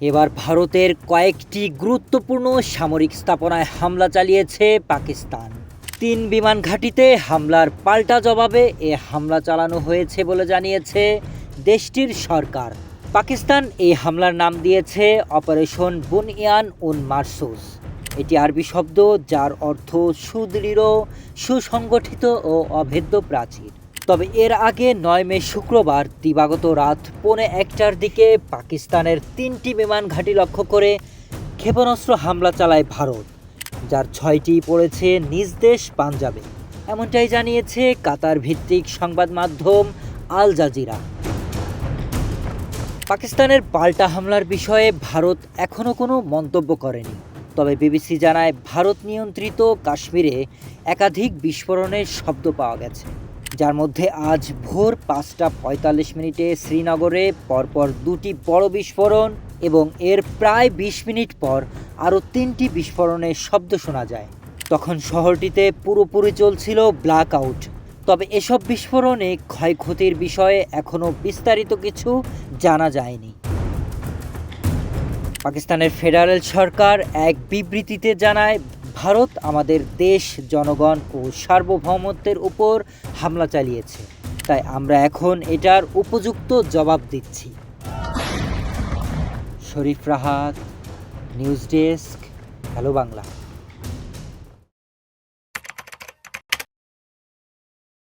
এবার ভারতের কয়েকটি গুরুত্বপূর্ণ সামরিক স্থাপনায় হামলা চালিয়েছে পাকিস্তান। তিন বিমান ঘাঁটিতে হামলার পাল্টা জবাবে এ হামলা চালানো হয়েছে বলে জানিয়েছে দেশটির সরকার। পাকিস্তান এই হামলার নাম দিয়েছে অপারেশন বুনইয়ান উন মারসুস। এটি আরবি শব্দ যার অর্থ সুদৃঢ়, সুসংগঠিত ও অভেদ্য প্রাচীর। তবে এর আগে নয় মে শুক্রবার দিবাগত রাত পৌনে একটার দিকে পাকিস্তানের তিনটি বিমান ঘাঁটি লক্ষ্য করে ক্ষেপণাস্ত্র হামলা চালায় ভারত, যার ছয়টি পড়েছে নিজ দেশ পাঞ্জাবে। এমনটাই জানিয়েছে কাতার ভিত্তিক সংবাদ মাধ্যম আল জাজিরা। পাকিস্তানের পাল্টা হামলার বিষয়ে ভারত এখনও কোনো মন্তব্য করেনি। তবে বিবিসি জানায়, ভারত নিয়ন্ত্রিত কাশ্মীরে একাধিক বিস্ফোরণের শব্দ পাওয়া গেছে। যার মধ্যে আজ ভোর পাঁচটা পঁয়তাল্লিশ মিনিটে শ্রীনগরে পরপর দুটি বড় বিস্ফোরণ এবং এর প্রায় বিশ মিনিট পর আরও তিনটি বিস্ফোরণের শব্দ শোনা যায়। তখন শহরটিতে পুরোপুরি চলছিল ব্ল্যাক আউট তবে এসব বিস্ফোরণে ক্ষয়ক্ষতির বিষয়ে এখনও বিস্তারিত কিছু জানা যায়নি। পাকিস্তানের ফেডারেল সরকার এক বিবৃতিতে জানায় ভারত আমাদের দেশ, জনগণ ও সার্বভৌমত্বের উপর হামলা চালিয়েছে। তাই আমরা এখন এটার উপযুক্ত জবাব দিচ্ছি। Sharif Rahat, news desk, hello Bangla.